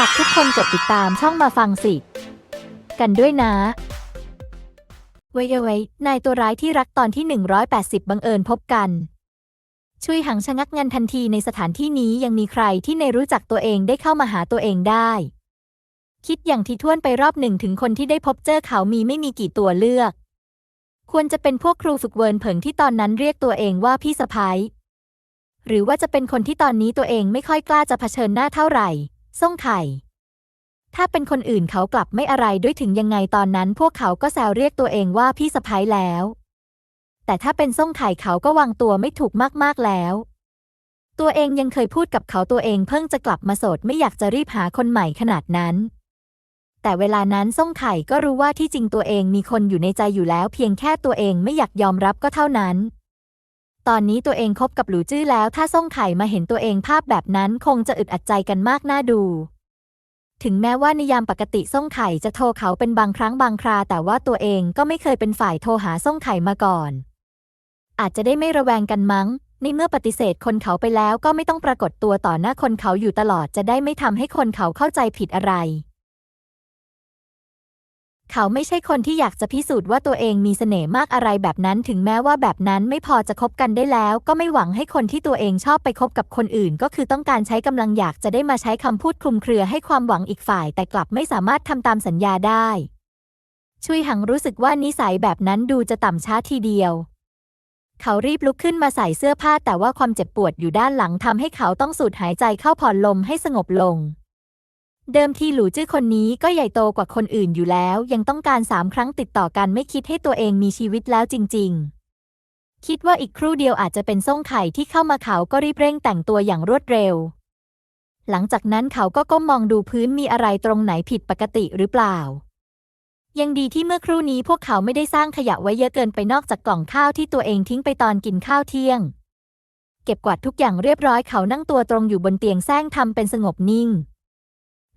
ฝากทุกคนกดติดตามช่องมาฟังสิ กันด้วยนะไว้เอาไว้นายตัวร้ายที่รักตอนที่ 180 บังเอิญพบกัน ช่วยหังชะงักงันทันทีในสถานที่นี้ยังมีใครที่ในรู้จักตัวเองได้เข้ามาหาตัวเองได้ คิดอย่างที่ท่วนไปรอบหนึ่งถึงคนที่ได้พบเจอเขามีไม่มีกี่ตัวเลือก ควรจะเป็นพวกครูฝึกเวิร์นเผิงที่ตอนนั้นเรียกตัวเองว่าพี่สะพ้ายหรือว่าจะเป็นคนที่ตอนนี้ตัวเองไม่ค่อยกล้าจะเผชิญหน้าเท่าไหร่ ส่งไข่ ถ้าเป็นคนอื่นเขากลับไม่อะไรด้วยถึงยังไงตอนนั้น พวกเขาก็แซวเรียกตัวเองว่าพี่สะพ้ายแล้ว แต่ถ้าเป็นส่งไข่เขาก็วางตัวไม่ถูกมากๆแล้ว ตัวเองยังเคยพูดกับเขาตัวเองเพิ่งจะกลับมาโสดไม่อยากจะรีบหาคนใหม่ขนาดนั้นแต่เวลานั้นส่งไข่ก็รู้ว่าที่จริงตัวเองมีคนอยู่ในใจอยู่แล้ว เพียงแค่ตัวเองไม่อยากยอมรับก็เท่านั้น ตอนนี้ตัวเองคบกับหลูจื้อแล้วถ้าส่งไข่มาเห็นตัวเองภาพแบบนั้นคงจะอึดอัดใจกันมากน่าดู ถึงแม้ว่าในยามปกติส่งไข่จะโทรเขาเป็นบางครั้งบางครา แต่ว่าตัวเองก็ไม่เคยเป็นฝ่ายโทรหาส่งไข่มาก่อน อาจจะได้ไม่ระแวงกันมั้งในเมื่อปฏิเสธคนเขาไปแล้วก็ไม่ต้องปรากฏตัวต่อหน้าคนเขาอยู่ตลอดจะได้ไม่ทำให้คนเขาเข้าใจผิดอะไร เขาไม่ใช่คนที่อยากจะพิสูจน์ว่าตัวเองมีเสน่ห์มากอะไรแบบนั้น ถึงแม้ว่าแบบนั้นไม่พอจะคบกันได้แล้ว ก็ไม่หวังให้คนที่ตัวเองชอบไปคบกับคนอื่น ก็คือต้องการใช้กำลังอยากจะได้มาใช้คำพูดคลุมเครือให้ความหวังอีกฝ่าย แต่กลับไม่สามารถทำตามสัญญาได้ ชุยหังรู้สึกว่านิสัยแบบนั้นดูจะต่ำช้าทีเดียว เขารีบลุกขึ้นมาใส่เสื้อผ้าแต่ว่าความเจ็บปวดอยู่ด้านหลังทำให้เขาต้องสูดหายใจเข้าผ่อนลมให้สงบลง เดิมทีหลูจื้อคนนี้ก็ใหญ่โตกว่าคนอื่นอยู่แล้ว ยังต้องการสามครั้งติดต่อกันไม่คิดให้ตัวเองมีชีวิตแล้วจริง ๆ คิดว่าอีกครู่เดียวอาจจะเป็นส่งไข่ที่เข้ามาเขาก็รีบเร่งแต่งตัวอย่างรวดเร็ว หลังจากนั้นเขาก็ก้มมองดูพื้นมีอะไรตรงไหนผิดปกติหรือเปล่า ยังดีที่เมื่อครู่นี้พวกเขาไม่ได้สร้างขยะไว้เยอะเกินไปนอกจากกล่องข้าวที่ตัวเองทิ้งไปตอนกินข้าวเที่ยง เก็บกวาดทุกอย่างเรียบร้อยเขานั่งตัวตรงอยู่บนเตียงแซงทำเป็นสงบนิ่ง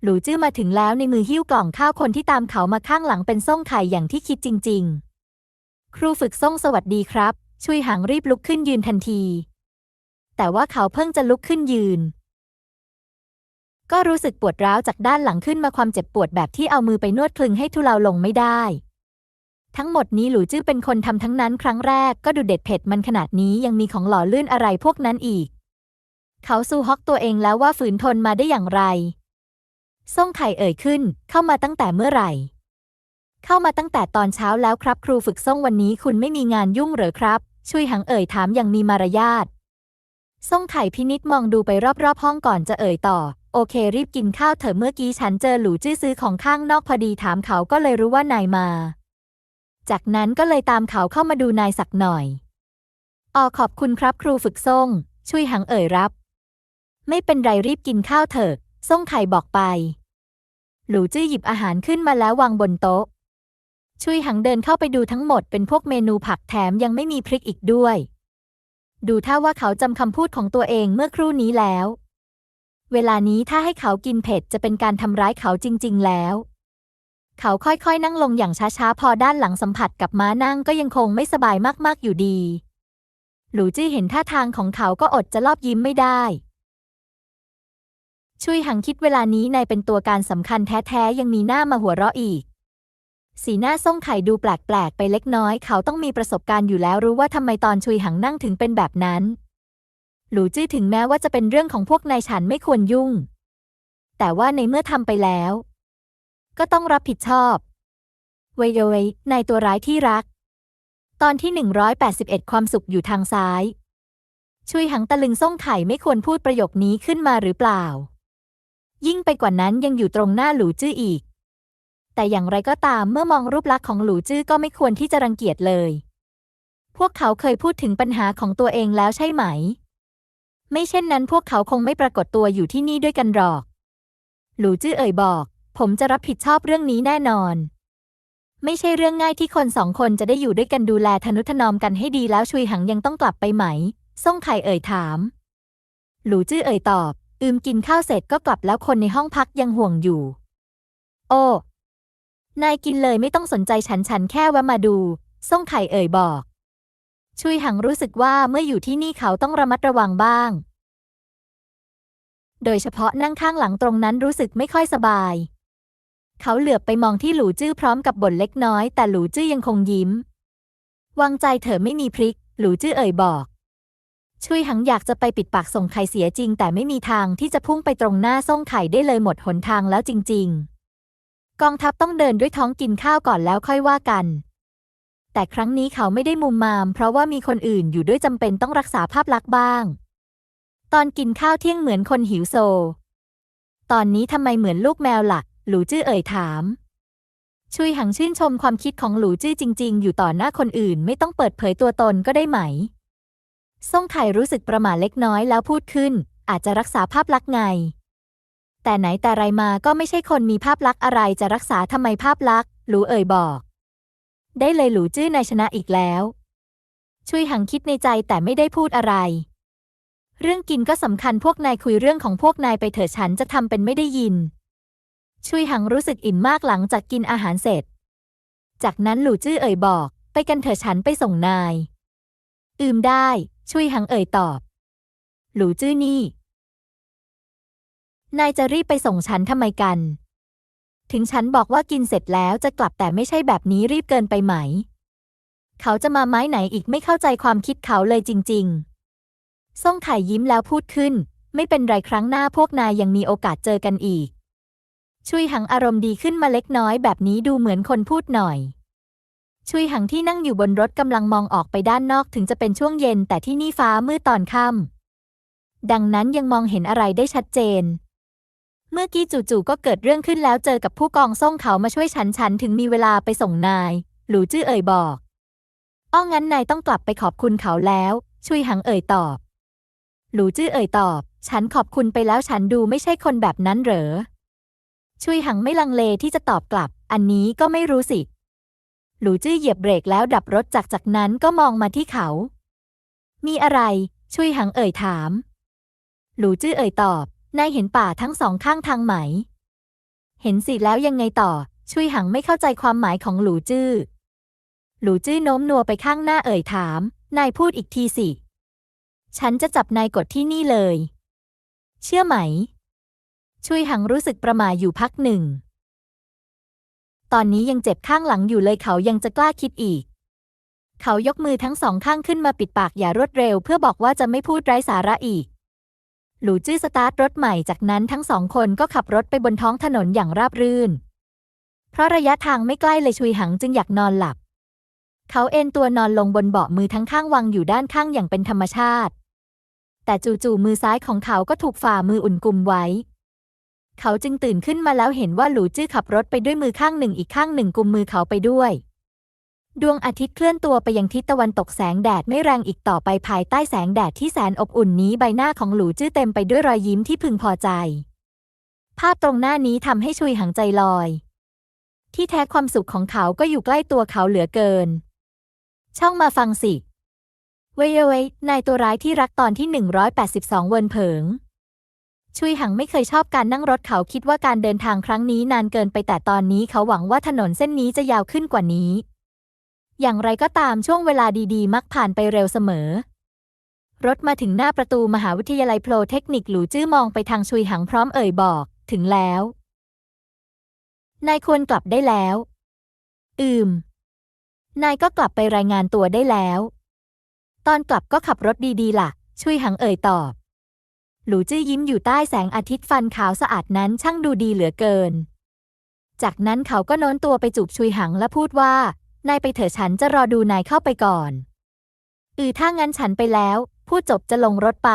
หลูจื้อมาถึงแล้วในมือหิ้วกล่องข้าวคนที่ตามเขามาข้างหลังเป็นส่งไข่อย่างที่คิดจริง ๆ ครูฝึกส่งสวัสดีครับ ช่วยหางรีบลุกขึ้นยืนทันที แต่ว่าเขาเพิ่งจะลุกขึ้นยืน ก็รู้สึกปวดร้าวจากด้านหลังขึ้นมาความเจ็บปวดแบบที่เอามือไปนวดคลึงให้ทุเลาลงไม่ได้ ทั้งหมดนี้หลูจื้อเป็นคนทำทั้งนั้นครั้งแรกก็ดูเด็ดเผ็ดมันขนาดนี้ยังมีของหล่อลื่นอะไรพวกนั้นอีก เขาสู้ฮอกตัวเองแล้วว่าฝืนทนมาได้อย่างไร ส่งไข่เอ่ยขึ้น เข้ามาตั้งแต่เมื่อไหร่ เข้ามาตั้งแต่ตอนเช้าแล้วครับ ครูฝึกส่งวันนี้คุณไม่มีงานยุ่งเหรอครับ ช่วยหังเอ่ยถามอย่างมีมารยาทส่งไข่พินิษมองดูไปรอบๆห้องก่อนจะเอ่ยต่อ โอเค รีบกินข้าวเถอะเมื่อกี้ฉันเจอหลูจื้อซื้อของข้างนอกพอดีถามเขาก็เลยรู้ว่านายมา จากนั้นก็เลยตามเขาเข้ามาดูนายสักหน่อยอ๋อขอบคุณครับ ครูฝึกส่งช่วยหังเอ่ยรับ ไม่เป็นไรรีบกินข้าวเถอะส่งไข่บอกไป หลูจื้อหยิบอาหารขึ้นมาแล้ววางบนโต๊ะ ชุยหังเดินเข้าไปดูทั้งหมดเป็นพวกเมนูผักแถมยังไม่มีพริกอีกด้วย ดูท่าว่าเขาจำคำพูดของตัวเองเมื่อครู่นี้แล้ว เวลานี้ถ้าให้เขากินเผ็ดจะเป็นการทำร้ายเขาจริง ๆ แล้ว เขาค่อยๆนั่งลงอย่างช้าๆ พอด้านหลังสัมผัสกับม้านั่งก็ยังคงไม่สบายมากๆอยู่ดี หลูจื้อเห็นท่าทางของเขาก็อดจะลอบยิ้มไม่ได้ ชุยหังคิดเวลานี้นายเป็นตัวการสำคัญแท้ๆ ยังมีหน้ามาหัวเราะอีก สีหน้าส่งไข่ดูแปลกๆ ไปเล็กน้อย เขาต้องมีประสบการณ์อยู่แล้วรู้ว่าทำไมตอนชุยหังนั่งถึงเป็นแบบนั้น หลูจื้อถึงแม้ว่าจะเป็นเรื่องของพวกนายฉันไม่ควรยุ่ง แต่ว่าในเมื่อทำไปแล้ว ก็ต้องรับผิดชอบเวยเวยนายตัวร้ายที่รัก ตอนที่ 181 ความสุขอยู่ทางซ้าย ชุยหังตะลึงส่งไข่ไม่ควรพูดประโยคนี้ขึ้นมาหรือเปล่า ยิ่งไปกว่านั้นยังอยู่ตรงหน้าหลูจื้ออีก แต่อย่างไรก็ตามเมื่อมองรูปลักษณ์ของหลูจื้อก็ไม่ควรที่จะรังเกียจเลย พวกเขาเคยพูดถึงปัญหาของตัวเองแล้วใช่ไหม ไม่เช่นนั้นพวกเขาคงไม่ปรากฏตัวอยู่ที่นี่ด้วยกันหรอก หลูจื้อเอ่ยบอก ผมจะรับผิดชอบเรื่องนี้แน่นอน ไม่ใช่เรื่องง่ายที่คนสองคนจะได้อยู่ด้วยกันดูแลทนุถนอมกันให้ดีแล้วชุยหังยังต้องกลับไปไหม ส่งไข่เอ่ยถาม หลูจื้อเอ่ยตอบ อืมกินข้าวเสร็จก็กลับแล้วคนในห้องพักยังห่วงอยู่ โอ้ นายกินเลยไม่ต้องสนใจฉันฉันแค่แวะมาดู ส่งไข่เอ่ยบอก ชุยหังรู้สึกว่าเมื่ออยู่ที่นี่เขาต้องระมัดระวังบ้าง โดยเฉพาะนั่งข้างหลังตรงนั้นรู้สึกไม่ค่อยสบาย เขาเหลือบไปมองที่หลูจื้อพร้อมกับบ่นเล็กน้อย แต่หลูจื้อยังคงยิ้ม วางใจเถอไม่มีพริก หลูจื้อเอ่ยบอก ช่วยหังอยากจะไปปิดปากส่งไข่เสียจริง แต่ไม่มีทางที่จะพุ่งไปตรงหน้าส่งไข่ได้เลยหมดหนทางแล้วจริง ๆ กองทัพต้องเดินด้วยท้องกินข้าวก่อนแล้วค่อยว่ากัน แต่ครั้งนี้เขาไม่ได้มุมมาม เพราะว่ามีคนอื่นอยู่ด้วยจำเป็นต้องรักษาภาพลักษณ์บ้าง ตอนกินข้าวเที่ยงเหมือนคนหิวโซ ตอนนี้ทำไมเหมือนลูกแมวล่ะหลูจื้อเอ่ยถามชุยหังชื่นชมความคิดของหลูจื้อจริง ๆ อยู่ต่อหน้าคนอื่นไม่ต้องเปิดเผยตัวตนก็ได้ไหม ซ่งไข่รู้สึกประหม่าเล็กน้อยแล้วพูดขึ้น อาจจะรักษาภาพลักษณ์ไง แต่ไหนแต่ไรมาก็ไม่ใช่คนมีภาพลักษณ์อะไรจะรักษาทำไมภาพลักษณ์หลูเอ่ยบอก ได้เลยหลูจื้อนายชนะอีกแล้วชุยหังคิดในใจแต่ไม่ได้พูดอะไร เรื่องกินก็สำคัญพวกนายคุยเรื่องของพวกนายไปเถอะฉันจะทำเป็นไม่ได้ยินชุยหังรู้สึกอิ่มมากหลังจากกินอาหารเสร็จ จากนั้นหลูจื้อเอ่ยบอก ไปกันเถอะฉันไปส่งนาย อืมได้ ชุยหังเอ่ยตอบ หลูจื้อนี่ นายจะรีบไปส่งฉันทำไมกัน ถึงฉันบอกว่ากินเสร็จแล้วจะกลับแต่ไม่ใช่แบบนี้รีบเกินไปไหม เขาจะมาไม้ไหนอีกไม่เข้าใจความคิดเขาเลยจริงๆซ่งไข่ยิ้มแล้วพูดขึ้น ไม่เป็นไรครั้งหน้าพวกนายยังมีโอกาสเจอกันอีก ชุยหังอารมณ์ดีขึ้นมาเล็กน้อยแบบนี้ดูเหมือนคนพูดหน่อย ชุยหังที่นั่งอยู่บนรถกำลังมองออกไปด้านนอกถึงจะเป็นช่วงเย็นแต่ที่นี่ฟ้ามืดตอนค่ำดังนั้นยังมองเห็นอะไรได้ชัดเจน เมื่อกี้จู่ๆก็เกิดเรื่องขึ้นแล้วเจอกับผู้กองส่งเขามาช่วยฉันฉันถึงมีเวลาไปส่งนาย หลูจื้อเอ่ยบอก อ้องั้นนายต้องกลับไปขอบคุณเขาแล้ว ชุยหังเอ่ยตอบ หลูจื้อเอ่ยตอบ ฉันขอบคุณไปแล้วฉันดูไม่ใช่คนแบบนั้นเหรอ ชุยหังไม่ลังเลที่จะตอบกลับ อันนี้ก็ไม่รู้สิ หลูจื้อเหยียบเบรกแล้วดับรถจากจากนั้นก็มองมาที่เขา มีอะไรชุยหังเอ่ยถาม หลูจื้อเอ่ยตอบ นายเห็นป่าทั้งสองข้างทางไหม เห็นสิแล้วยังไงต่อชุยหังไม่เข้าใจความหมายของหลูจื้อ หลูจื้อโน้มนัวไปข้างหน้าเอ่ยถาม นายพูดอีกทีสิ ฉันจะจับนายกดที่นี่เลย เชื่อไหมชุยหังรู้สึกประหม่าอยู่พักหนึ่ง ตอนนี้ยังเจ็บข้างหลังอยู่เลยเขายังจะกล้าคิดอีก เขายกมือทั้งสองข้างขึ้นมาปิดปากอย่ารวดเร็ว เพื่อบอกว่าจะไม่พูดไร้สาระอีก หลูจื้อสตาร์ทรถใหม่จากนั้นทั้งสองคนก็ขับรถไปบนท้องถนนอย่างราบรื่น เพราะระยะทางไม่ใกล้เลยชุยหังจึงอยากนอนหลับ เขาเอนตัวนอนลงบนเบาะมือทั้งข้างวางอยู่ด้านข้างอย่างเป็นธรรมชาติ แต่จู่ๆมือซ้ายของเขาก็ถูกฝ่ามืออุ่นกุมไว้ เขาจึงตื่นขึ้นมาแล้วเห็นว่าหลูจื้อขับรถไปด้วยมือข้างหนึ่งอีกข้างหนึ่งกุมมือเขาไปด้วย ดวงอาทิตย์เคลื่อนตัวไปยังทิศตะวันตกแสงแดดไม่แรงอีกต่อไปภายใต้แสงแดดที่แสนอบอุ่นนี้ใบหน้าของหลูจื้อเต็มไปด้วยรอยยิ้มที่พึงพอใจ ภาพตรงหน้านี้ทำให้ชุยหังใจลอย ที่แท้ความสุขของเขาก็อยู่ใกล้ตัวเขาเหลือเกิน ช่องมาฟังสิ เว้ยเว้ยนายตัวร้ายที่รักตอนที่ 182 เวินเผิง ชุยหังไม่เคยชอบการนั่งรถเขาคิดว่าการเดินทางครั้งนี้นานเกินไปแต่ตอนนี้เขาหวังว่าถนนเส้นนี้จะยาวขึ้นกว่านี้ อย่างไรก็ตามช่วงเวลาดีๆ มักผ่านไปเร็วเสมอ รถมาถึงหน้าประตูมหาวิทยาลัยโพลเทคนิคหลูจื้อมองไปทางชุยหังพร้อมเอ่ยบอก ถึงแล้ว นายควรกลับได้แล้ว อืม นายก็กลับไปรายงานตัวได้แล้ว ตอนกลับก็ขับรถดีๆล่ะ ชุยหังเอ่ยตอบ หลูจื้อยิ้มอยู่ใต้แสงอาทิตย์ฟันขาวสะอาดนั้นช่างดูดีเหลือเกิน จากนั้นเขาก็โน้นตัวไปจูบชุยหังและพูดว่า นายไปเถอะฉันจะรอดูนายเข้าไปก่อน อือถ้างั้นฉันไปแล้ว พูดจบจะลงรถไป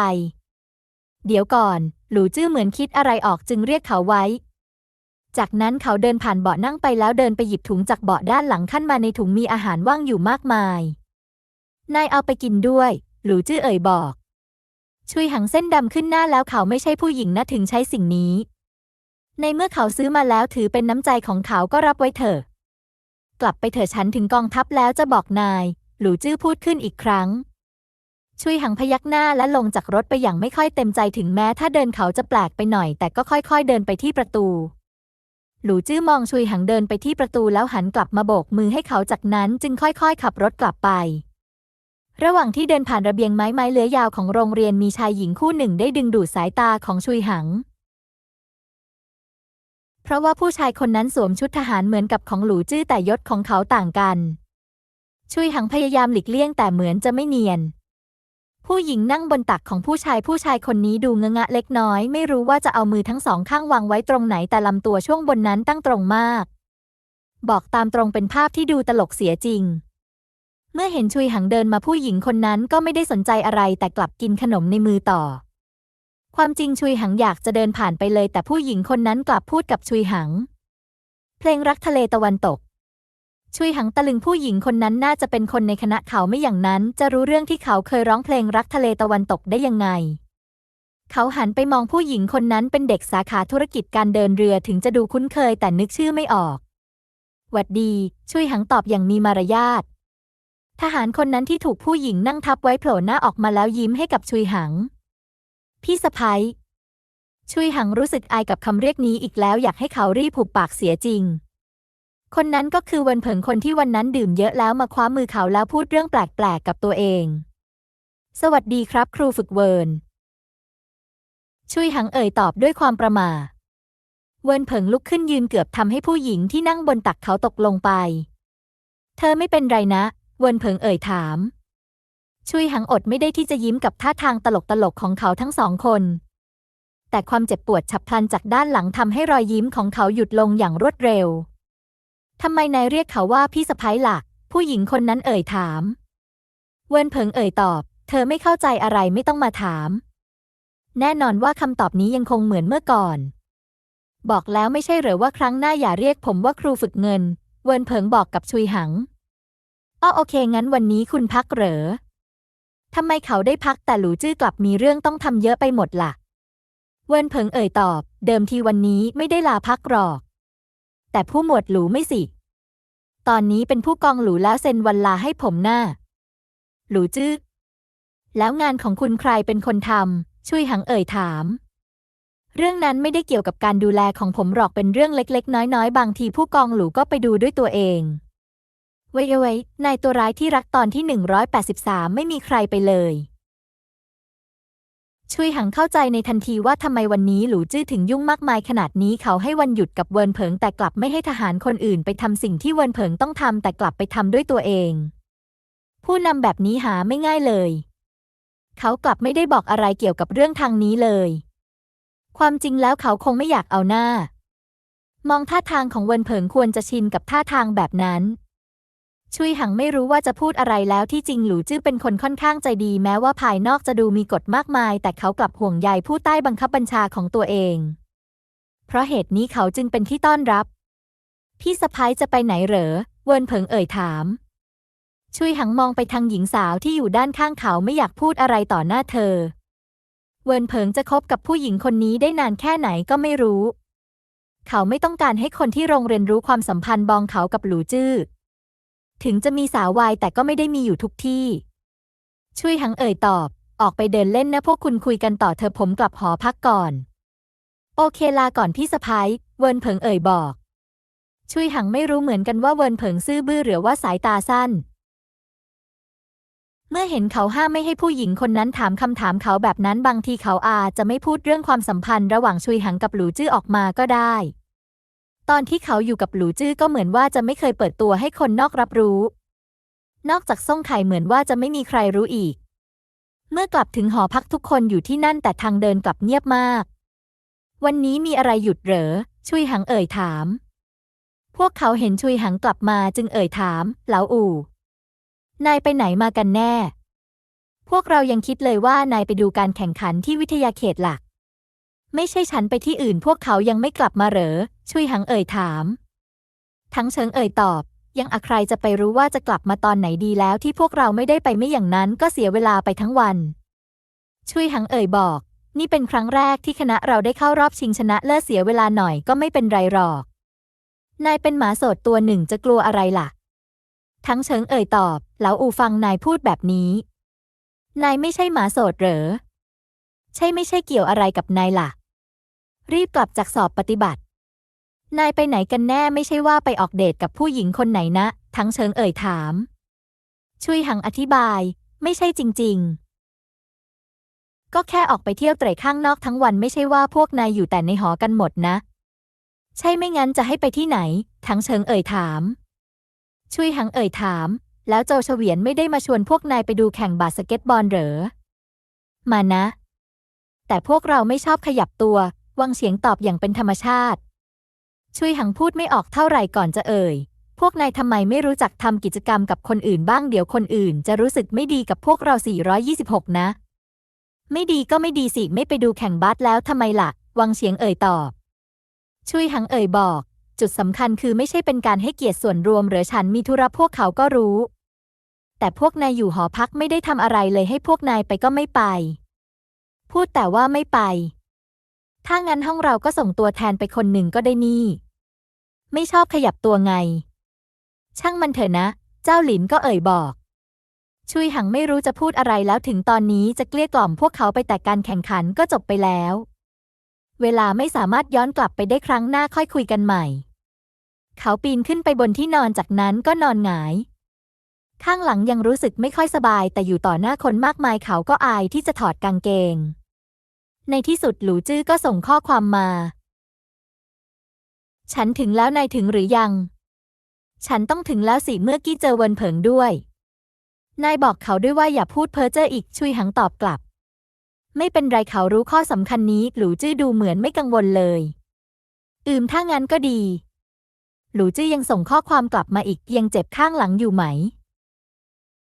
เดี๋ยวก่อน หลูจื้อเหมือนคิดอะไรออกจึงเรียกเขาไว้ จากนั้นเขาเดินผ่านเบาะนั่งไปแล้วเดินไปหยิบถุงจากเบาะด้านหลังขั้นมาในถุงมีอาหารว่างอยู่มากมาย นายเอาไปกินด้วย หลูจื้อเอ่ยบอก ชุยหังเส้นดำขึ้นหน้าแล้วเขาไม่ใช่ผู้หญิงนะถึงใช้สิ่งนี้ ในเมื่อเขาซื้อมาแล้วถือเป็นน้ำใจของเขาก็รับไว้เถอะ กลับไปเถอะฉันถึงกองทัพแล้วจะบอกนาย หลูจื้อพูดขึ้นอีกครั้ง ชุยหังพยักหน้าและลงจากรถไปอย่างไม่ค่อยเต็มใจถึงแม้ถ้าเดินเขาจะแปลกไปหน่อย แต่ก็ค่อยๆเดินไปที่ประตู หลูจื้อมองชุยหังเดินไปที่ประตูแล้วหันกลับมาโบกมือให้เขาจากนั้นจึงค่อยๆ ขับรถกลับไป ระหว่างที่เดินผ่านระเบียงไม้ไม้เลื้อยยาวของโรงเรียนมีชายหญิงคู่หนึ่งได้ดึงดูดสายตาของชุยหัง เพราะว่าผู้ชายคนนั้นสวมชุดทหารเหมือนกับของหลูจื้อแต่ยศของเขาต่างกัน ชุยหังพยายามหลีกเลี่ยงแต่เหมือนจะไม่เนียน ผู้หญิงนั่งบนตักของผู้ชายผู้ชายคนนี้ดูเงะงะเล็กน้อย ไม่รู้ว่าจะเอามือทั้งสองข้างวางไว้ตรงไหนแต่ลำตัวช่วงบนนั้นตั้งตรงมาก บอกตามตรงเป็นภาพที่ดูตลกเสียจริง เมื่อเห็นชุยหังเดินมาผู้หญิงคนนั้นก็ไม่ได้สนใจอะไรแต่กลับกินขนมในมือต่อ ความจริงชุยหังอยากจะเดินผ่านไปเลย แต่ผู้หญิงคนนั้นกลับพูดกับชุยหัง เพลงรักทะเลตะวันตก ชุยหังตะลึงผู้หญิงคนนั้นน่าจะเป็นคนในคณะเขาไม่อย่างนั้น จะรู้เรื่องที่เขาเคยร้องเพลงรักทะเลตะวันตกได้ยังไง เขาหันไปมองผู้หญิงคนนั้นเป็นเด็กสาขาธุรกิจการเดินเรือถึงจะดูคุ้นเคยแต่นึกชื่อไม่ออกหวัดดี ชุยหังตอบอย่างมีมารยาท ทหารคนนั้นที่ถูกผู้หญิงนั่งทับไว้โผล่หน้าออกมาแล้วยิ้มให้กับชุยหัง พี่สะพ้ยชุยหังรู้สึกอายกับคำเรียกนี้อีกแล้วอยากให้เขารีบผูกปากเสียจริง คนนั้นก็คือเวินเผิงคนที่วันนั้นดื่มเยอะแล้วมาคว้ามือเขาแล้วพูดเรื่องแปลกๆกับตัวเอง สวัสดีครับครูฝึกเวินชุยหังเอ่ยตอบด้วยความประหม่าเวินเผิงลุกขึ้นยืนเกือบทำให้ผู้หญิงที่นั่งบนตักเขาตกลงไป เธอไม่เป็นไรนะ วินเผิงเอ่ยถาม ชุยหังอดไม่ได้ที่จะยิ้มกับท่าทางตลกๆของเขาทั้งสองคน แต่ความเจ็บปวดฉับพลันจากด้านหลังทำให้รอยยิ้มของเขาหยุดลงอย่างรวดเร็วทำไมนายเรียกเขาว่าพี่สะพ้ายล่ะผู้หญิงคนนั้นเอ่ยถาม เวินเผิงเอ่ยตอบ เธอไม่เข้าใจอะไรไม่ต้องมาถาม แน่นอนว่าคำตอบนี้ยังคงเหมือนเมื่อก่อน บอกแล้วไม่ใช่เหรอว่าครั้งหน้าอย่าเรียกผมว่าครูฝึกเงิน เวินเผิงบอกกับชุยหัง อ้อโอเคงั้นวันนี้คุณพักเหรอ ทำไมเขาได้พักแต่หลูจื้อกลับมีเรื่องต้องทำเยอะไปหมดล่ะ เวินเผิงเอ่ยตอบ เดิมทีวันนี้ไม่ได้ลาพักหรอก แต่ผู้หมวดหลูไม่สิ ตอนนี้เป็นผู้กองหลูแล้วเซ็นวันลาให้ผมหน้า หลูจื้อ แล้วงานของคุณใครเป็นคนทำช่วยหังเอ่ยถามเรื่องนั้นไม่ได้เกี่ยวกับการดูแลของผมหรอกเป็นเรื่องเล็ก ๆ น้อย ๆ บางทีผู้กองหลูก็ไปดูด้วยตัวเอง ไว้ไว้นายตัวร้ายที่รักตอนที่ 183 ไม่มีใครไปเลยชุยหังเข้าใจในทันทีว่าทำไมวันนี้หลูจื้อถึงยุ่งมากมายขนาดนี้เขาให้วันหยุดกับเวินเผิงแต่กลับไม่ให้ทหารคนอื่นไปทำสิ่งที่เวินเผิงต้องทำแต่กลับไปทำด้วยตัวเอง ผู้นำแบบนี้หาไม่ง่ายเลย เขากลับไม่ได้บอกอะไรเกี่ยวกับเรื่องทางนี้เลย ความจริงแล้วเขาคงไม่อยากเอาหน้า มองท่าทางของเวินเผิงควรจะชินกับท่าทางแบบนั้น ชุยหังไม่รู้ว่าจะพูดอะไรแล้วที่จริงหลูจื้อเป็นคนค่อนข้างใจดี แม้ว่าภายนอกจะดูมีกฎมากมาย แต่เขากลับห่วงใยผู้ใต้บังคับบัญชาของตัวเอง เพราะเหตุนี้เขาจึงเป็นที่ต้อนรับ พี่สะพ้ายจะไปไหนเหรอ เวินเผิงเอ่ยถาม ชุยหังมองไปทางหญิงสาวที่อยู่ด้านข้างเขาไม่อยากพูดอะไรต่อหน้าเธอ เวินเผิงจะคบกับผู้หญิงคนนี้ได้นานแค่ไหนก็ไม่รู้ เขาไม่ต้องการให้คนที่โรงเรียนรู้ความสัมพันธ์บองเขากับหลูจื้อ ถึงจะมีสาววายแต่ก็ไม่ได้มีอยู่ทุกที่ ช่วยหังเอ่ยตอบ ออกไปเดินเล่นนะพวกคุณคุยกันต่อเธอผมกลับหอพักก่อน โอเคลาก่อนพี่สะพ้ายเวินเผิงเอ่ยบอก ช่วยหังไม่รู้เหมือนกันว่าเวินเผิงซื่อบื้อหรือว่าสายตาสั้น เมื่อเห็นเขาห้ามไม่ให้ผู้หญิงคนนั้นถามคำถามเขาแบบนั้นบางทีเขาอาจจะไม่พูดเรื่องความสัมพันธ์ระหว่างชุยหังกับหลูจื้อออกมาก็ได้ ตอนที่เขาอยู่กับหลูจื้อก็เหมือนว่าจะไม่เคยเปิดตัวให้คนนอกรับรู้ นอกจากซ่งไข่เหมือนว่าจะไม่มีใครรู้อีก เมื่อกลับถึงหอพักทุกคนอยู่ที่นั่นแต่ทางเดินกลับเงียบมาก วันนี้มีอะไรหยุดเหรอ ชุยหังเอ่ยถาม พวกเขาเห็นชุยหังกลับมาจึงเอ่ยถามเหลาอู่ นายไปไหนมากันแน่ พวกเรายังคิดเลยว่านายไปดูการแข่งขันที่วิทยาเขตหลัก ไม่ใช่ฉันไปที่อื่นพวกเขายังไม่กลับมาเหรอ ชุยหังเอ่ยถาม ทั้งเฉิงเอ่ยตอบ ยังอะใครจะไปรู้ว่าจะกลับมาตอนไหนดีแล้วที่พวกเราไม่ได้ไปไม่อย่างนั้นก็เสียเวลาไปทั้งวัน ชุยหังเอ่ยบอก นี่เป็นครั้งแรกที่คณะเราได้เข้ารอบชิงชนะเลิศเสียเวลาหน่อยก็ไม่เป็นไรหรอก นายเป็นหมาโสดตัวหนึ่งจะกลัวอะไรล่ะ ทั้งเฉิงเอ่ยตอบแล้วอูฟังนายพูดแบบนี้ นายไม่ใช่หมาโสดเหรอ ใช่ไม่ใช่เกี่ยวอะไรกับนายล่ะ รีบกลับจากสอบปฏิบัติ นายไปไหนกันแน่ไม่ใช่ว่าไปออกเดทกับผู้หญิงคนไหนนะ ทั้งเชิงเอ่ยถามชุยหังอธิบาย ไม่ใช่จริง ๆ ก็แค่ออกไปเที่ยวเตร่ข้างนอกทั้งวันไม่ใช่ว่าพวกนายอยู่แต่ในหอกันหมดนะ ใช่ไม่งั้นจะให้ไปที่ไหน ทั้งเชิงเอ่ยถามชุยหังเอ่ยถาม แล้วโจเฉวียนไม่ได้มาชวนพวกนายไปดูแข่งบาสเกตบอลเหรอ มานะ แต่พวกเราไม่ชอบขยับตัว วังเฉียงตอบอย่างเป็นธรรมชาติ ชุยหังพูดไม่ออกเท่าไหร่ก่อนจะเอ่ย พวกนายทำไมไม่รู้จักทำกิจกรรมกับคนอื่นบ้างเดี๋ยวคนอื่นจะรู้สึกไม่ดีกับพวกเรา 426 นะ ไม่ดีก็ไม่ดีสิ ไม่ไปดูแข่งบาสแล้วทำไมล่ะ วังเฉียงเอ่ยตอบ ชุยหังเอ่ยบอก จุดสำคัญคือไม่ใช่เป็นการให้เกียรติส่วนรวมหรือฉันมีธุระพวกเขาก็รู้ แต่พวกนายอยู่หอพักไม่ได้ทำอะไรเลยให้พวกนายไปก็ไม่ไป พูดแต่ว่าไม่ไป ถ้างั้นห้องเราก็ส่งตัวแทนไปคนหนึ่งก็ได้นี่ ไม่ชอบขยับตัวไง ช่างมันเถอะนะ เจ้าหลินก็เอ่ยบอก ชุยหังไม่รู้จะพูดอะไรแล้วถึงตอนนี้จะเกลี้ยกล่อมพวกเขาไปแต่การแข่งขันก็จบไปแล้ว เวลาไม่สามารถย้อนกลับไปได้ครั้งหน้าค่อยคุยกันใหม่ เขาปีนขึ้นไปบนที่นอนจากนั้นก็นอนหงายข้างหลังยังรู้สึกไม่ค่อยสบายแต่อยู่ต่อหน้าคนมากมายเขาก็อายที่จะถอดกางเกง ในที่สุดหลูจื้อก็ส่งข้อความมา ฉันถึงแล้วนายถึงหรือยัง ฉันต้องถึงแล้วสิเมื่อกี้เจอวนเผิงด้วย นายบอกเขาด้วยว่าอย่าพูดเพ้อเจ้ออีกชุยหังตอบกลับ ไม่เป็นไรเขารู้ข้อสำคัญนี้ หลูจื้อดูเหมือนไม่กังวลเลย อืมถ้างั้นก็ดี หลูจื้อยังส่งข้อความกลับมาอีกยังเจ็บข้างหลังอยู่ไหม